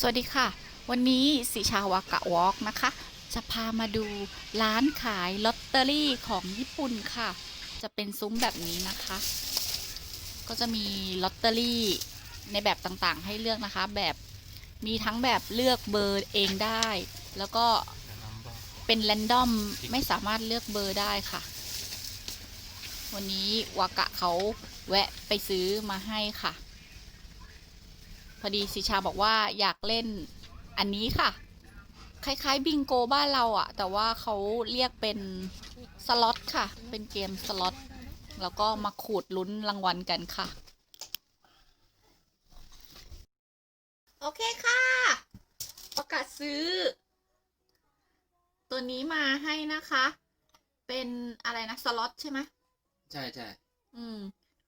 สวัสดีค่ะ วันนี้สิชาวากะวอล์กนะคะ จะพามาดูร้านขายลอตเตอรี่ของญี่ปุ่นค่ะ จะเป็นซุ้มแบบนี้นะคะ ก็จะมีลอตเตอรี่ในแบบต่างๆ ให้เลือกนะคะ แบบมีทั้งแบบเลือกเบอร์เองได้ แล้วก็เป็นแรนดอมไม่สามารถเลือกเบอร์ได้ค่ะ วันนี้วากะเขาแวะไปซื้อมาให้ค่ะ พอดีสิชาบอกว่าอยากเล่นอันนี้ค่ะ คล้ายๆบิงโกบ้านเราอะแต่ว่าเขาเรียกเป็นสล็อตค่ะ เป็นเกมสล็อตแล้วก็มาขูดลุ้นรางวัลกันค่ะ โอเคค่ะ ประกาศซื้อ ตัวนี้มาให้นะคะ เป็นอะไรนะ สล็อตใช่ไหมใช่ใช่อืม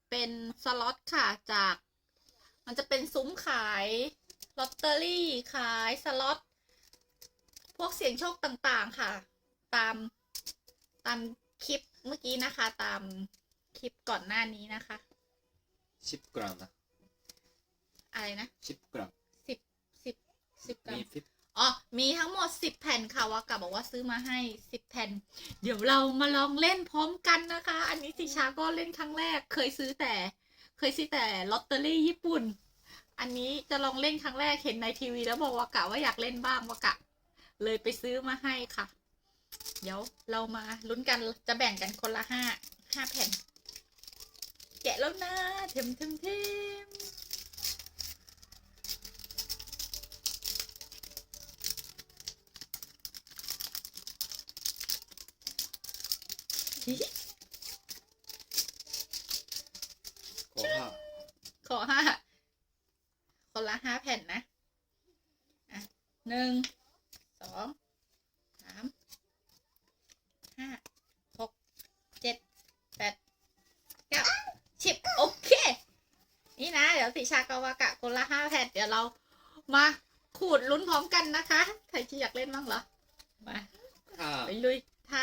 เป็นสล็อตค่ะจาก มันจะเป็นซุ้มขายลอตเตอรี่ขายสล็อตพวกเสี่ยงโชคต่างๆค่ะ ตามตามคลิปเมื่อกี้นะคะ ตามคลิปก่อนหน้านี้นะคะ สิบกรัมนะอะไรนะสิบกรัมสิบสิบสิบกรัมีมฟิปอ๋อ มีทั้งหมดสิบแผ่นค่ะวากะบอกว่าซื้อมาให้สิบแผ่น เดี๋ยวเรามาลองเล่นพร้อมกันนะคะ อันนี้สิชาก็เล่นครั้งแรก เคยซื้อแต่ เคยซื้อแต่ลอตเตอรี่ญี่ปุ่น อันนี้จะลองเล่นครั้งแรกเห็นในทีวี แล้วบอกว่ากะว่าอยากเล่นบ้างว่ากะ เลยไปซื้อมาให้ค่ะ เดี๋ยวเรามาลุ้นกันจะแบ่งกันคนละห้าห้าแผ่น แกะแล้วนะเทมเทมเทมโละห้าแผ่นนะ อะหนึ่งสองสามห้าหกเจ็ดแปดเก้าสิบโอเค นี่นะ เดี๋ยวสิชากาวากะคนละห้าแผ่นเดี๋ยวเรามาขูดลุ้นพร้อมกันนะคะ ใครที่อยากเล่นบ้างเหรอ มาถ้าไปลุยถ้า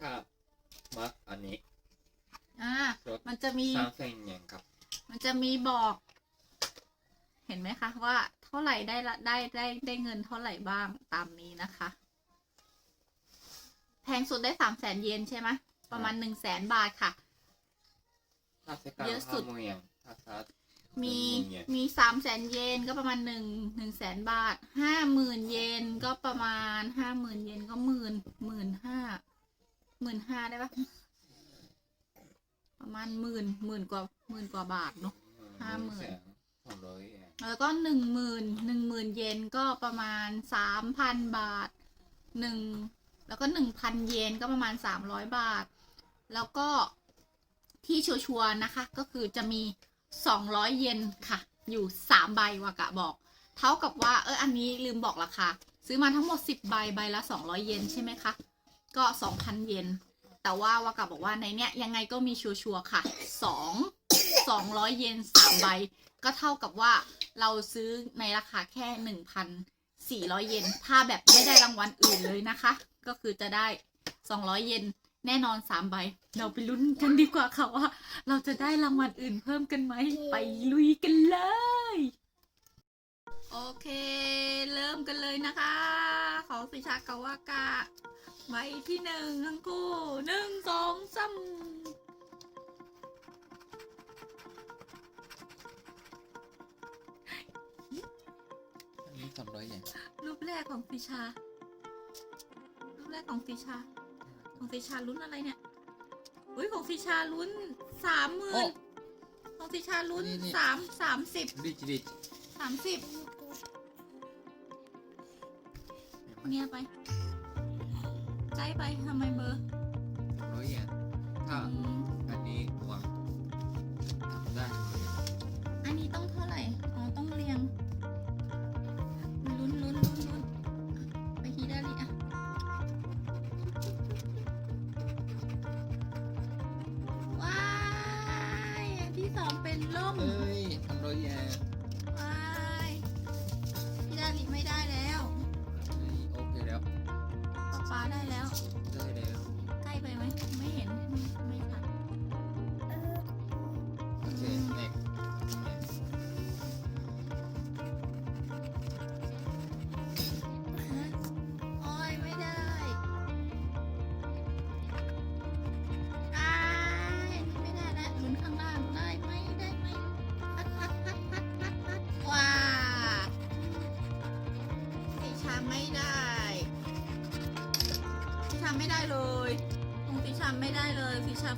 ถ้ามาอันนี้ อ่ารถมันจะมีสามเส้นยังครับ มันจะมีบอกเห็นไหมคะว่าเท่าไหร่ได้ละได้ได้ได้เงินเท่าไหร่บ้างตามนี้นะคะ แพงสุดได้สามแสนเยนใช่ไหมประมาณหนึ่งแสนบาทค่ะถ้าเซกันเยอะสุดห้าโมงยังถ้าซัดมีหนึ่งหมื่นเยนมีสามแสนเยนก็ประมาณหนึ่งหนึ่งแสนบาทห้าหมื่นเยนก็ประมาณห้าหมื่นเยนก็หมื่นหมื่นห้าหมื่นห้าได้ปะประมาณหมื่นหมื่นกว่าหมื่นกว่าบาทเนาะห้าหมื่นแสองร้อยแล้วก็หนึ่งหมื่นหนึ่งหมื่นเยนก็ประมาณสามพันบาทหนึ่งแล้วก็หนึ่งพันเยนก็ประมาณสามร้อยบาท แล้วก็ที่ชัวร์ๆนะคะ ก็คือจะมีสองร้อยเยนค่ะ อยู่สามใบวากะบอก เท่ากับว่าเอออันนี้ลืมบอกราคาซื้อมาทั้งหมดสิบใบใบละสองร้อยเยนใช่ไหมคะก็สองพันเยนแต่ว่าวากะบอกว่าในเนี้ยยังไงก็มีชัวร์ๆค่ะสองสองร้อยเยนสามใบ ก็เท่ากับว่าเราซื้อในราคาแค่หนึ่งพันสี่ร้อยเยน ถ้าแบบไม่ได้รางวัลอื่นเลยนะคะ ก็คือจะได้สองร้อยเยน แน่นอนสามใบ เราไปลุ้นกันดีกว่าค่ะว่า เราจะได้รางวัลอื่นเพิ่มกันไหม ไปลุยกันเลย โอเค เริ่มกันเลยนะคะ ของสิชากาวากะใบที่หนึ่งทั้งคู่หนึ่งสองสาม สามร้อยเยนรูปแรกของสิชา รูปแรกของสิชา ของสิชาลุ้นอะไรเนี่ยอุ้ยของสิชาลุ้นสามหมื่โอ้นของสิชาลุ้นนี่นี่ สามสามสิบริชริชสามสิบเนี่ยไปใกล้ไปทำไมเบอร์สามร้อยเยนถ้าอืมอันนี้วาง ได้แล้ว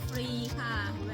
ฟรีค่ะใบนี้ไม่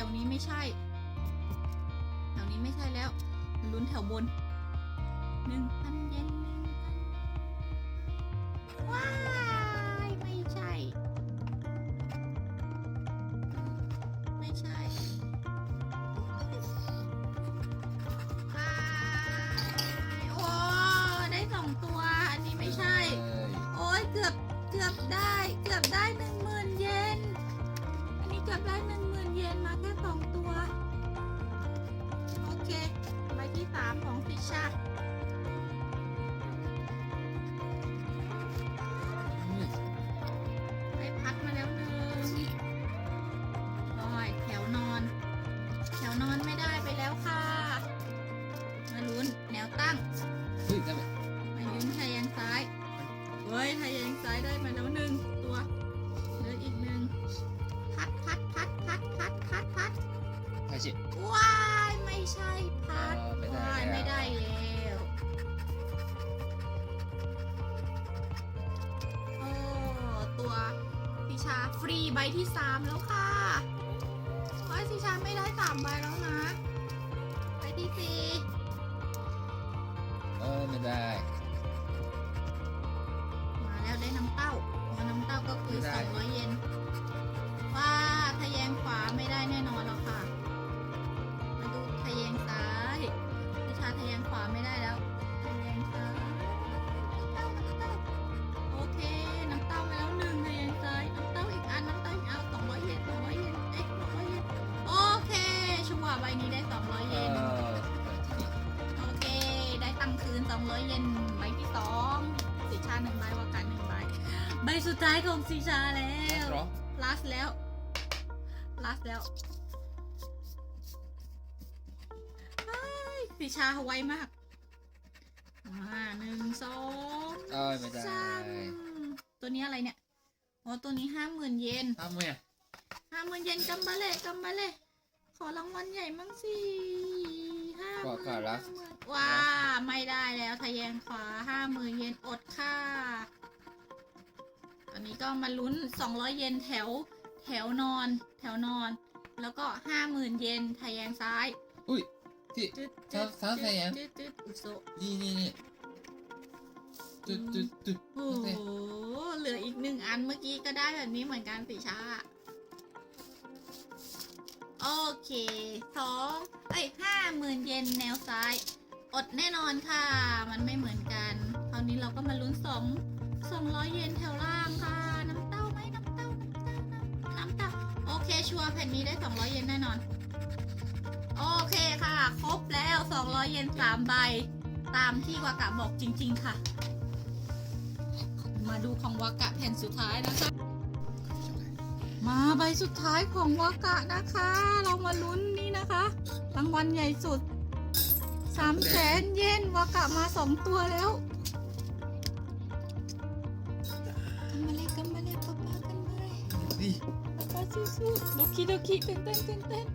ถวนี้ไม่ใช่ แถวนี้ไม่ใช่แล้ว ลุ้นแถวบนหนึ่งพันเยน ใบที่สามแล้วค่ะว้ายสิชาไม่ได้สามใบแล้วนะ ใบที่สี่เออไม่ได้ สุดท้ายของสีชาแล้แล้ววเหรอ last แล้ว last แล้วเฮ้ยสีชาไวมากมาหนึ่งสองเออไม่ได้สามตัวนี้อะไรเนี่ยอ๋อตัวนี้ห้าหมื่นเยนทำไงห้าหมื่นเยนกำบะเล่กำบะเล่ขอรางวัลใหญ่มั่งสิห้าหก็มื่นก็รักว้าไม่ได้แล้วทะแยงขวาห้าหมื่นเยนอดค่า ตอนนี้ก็มาลุ้นสองร้อยเยนแถวแถวนอน แถวนอน แล้วก็ห้าหมื่นเยนทะแยงซ้าย อุ้ยที่จึ๊ดซ้อนซ้อนทะแยงจึ๊ดจึ๊ดอุโซะนี่นี่นี่ตึ๊ดตึ๊ดตึ๊ดโอ้โห เหลืออีกหนึ่งอันเมื่อกี้ก็ได้แบบนี้เหมือนกันสิชา โอเคสองเอ้ยห้าหมื่นเยนแนวซ้าย อดแน่นอนค่ะ มันไม่เหมือนกัน คราวนี้เราก็มาลุ้นสอง สองร้อยเยนแถวล่างค่ะ น้ำเต้าไหมน้ำเต้า น้ำเต้าน้ำเต้าโอเค ชัวร์แผ่นนี้ได้สองร้อยเยนแน่นอน โอเคค่ะ ครบแล้วสองร้อยเยนสามใบ ตามที่วากะบอกจริง ๆ ค่ะ มาดูของวากะแผ่นสุดท้ายนะคะ มาใบสุดท้ายของวากะนะคะ เรามาลุ้นนี่นะคะ รางวัลใหญ่สุดสามแสนเยนวากะมาสองตัวแล้ว สู้ๆโดคิโดคิเต้นเต้นเต้นเต้น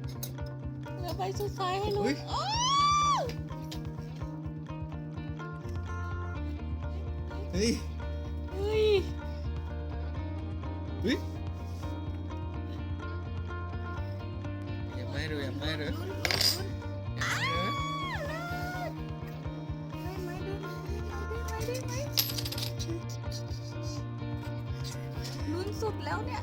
เหลือใบสุดท้ายให้ลุ้นโอ้เฮ้ยเฮ้ยเฮ้ยยังไม่รู้ยังไม่รู้ลุ้นลุ้นลุ้นยังไม่รู้ได้ไหมได้ไหมได้ไหมได้ไหมลุ้นสุดแล้วเนี่ย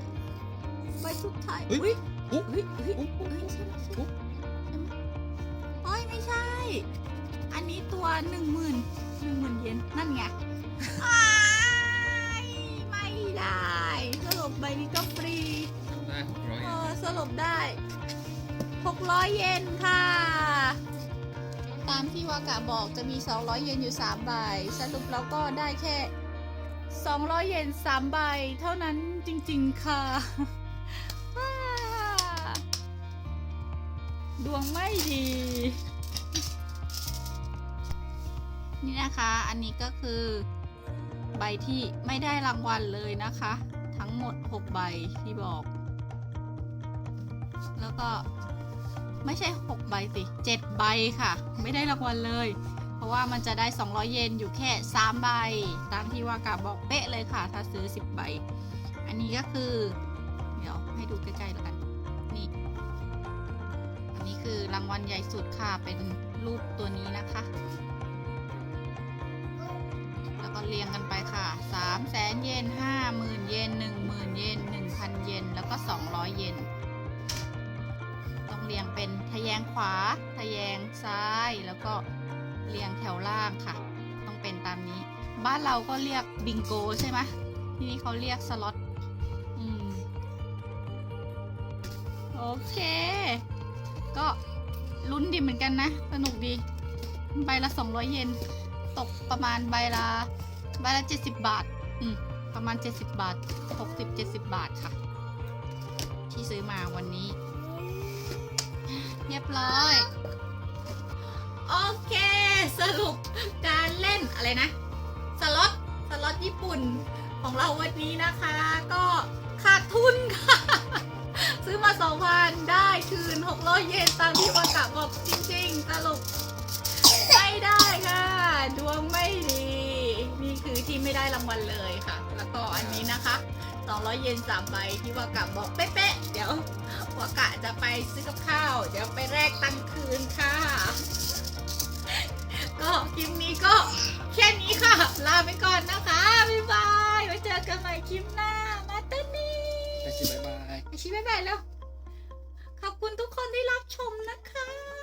ใบสุดท้ายเฮ้ย อุ้ยโอ้เฮ้ยเฮ้ยโอ้เฮ้ยใช่ไหมใช่ไหมโอ้โอ้ยไม่ใช่ อันนี้ตัวหนึ่งหมื่นหนึ่งหมื่นเยนนั่นไงอ้ายไม่ได้สรุปใบนี้ก็ฟรีทำได้หกร้อยเออสรุปได้ 600 เยนค่ะ ตามที่วากะบอกจะมี 200 เยนอยู่ 3 ใบ สรุปเราก็ได้แค่ 200 เยน 3 ใบ เท่านั้นจริง ๆ ค่ะ ดวงไม่ดี นี่นะคะ อันนี้ก็คือใบที่ไม่ได้รางวัลเลยนะคะ ทั้งหมด 6 ใบที่บอก แล้วก็ไม่ใช่ 6 ใบสิ 7 ใบค่ะ ไม่ได้รางวัลเลย เพราะว่ามันจะได้ 200 เยนอยู่แค่ 3 ใบ ตามที่ว่ากาบอกเป๊ะเลยค่ะ ถ้าซื้อ 10 ใบ อันนี้ก็คือ เดี๋ยวให้ดูใกล้ๆแล้วกัน คือรางวัลใหญ่สุดค่ะ เป็นรูปตัวนี้นะคะ แล้วก็เรียงกันไปค่ะ3แสนเยน5หมื่นเยน1หมื่นเยน1,000เยน แล้วก็200เยน ต้องเรียงเป็นทะแยงขวา ทะแยงซ้าย แล้วก็เรียงแถวล่างค่ะ ต้องเป็นตามนี้ บ้านเราก็เรียกบิงโกใช่ไหมที่นี่เขาเรียกสล็อต อืม โอเค ก็ลุ้นดีเหมือนกันนะ สนุกดี ใบละ 200 เยน ตกประมาณใบละใบละ 70 บาท อืม ประมาณ 70 บาท 60-70 บาทค่ะ ที่ซื้อมาวันนี้ เรียบร้อย โอเค สรุปการเล่นอะไรนะ สล็อต สล็อตญี่ปุ่นของเราวันนี้นะคะ ก็ขาดทุนค่ะ ซื้อมา2,000ได้คืน600เยนตามที่วากะบอกจริงๆสรุปไม่ได้ค่ะ ดวงไม่ดี นี่คือที่ไม่ได้รางวัลเลยค่ะ แล้วก็อันนี้นะคะ200เยน3ใบที่วากะบอกเป๊ะๆเดี๋ยววากะจะไปซื้อกับข้าว เดี๋ยวไปแลกตังค์คืนค่ะ ก็คลิปนี้ก็แค่นี้ค่ะ ลาไปก่อนนะคะ บ๊ายบาย ไว้เจอกันใหม่คลิปหน้า ชี้บ๊ายบายแล้ว ขอบคุณทุกคนที่รับชมนะคะ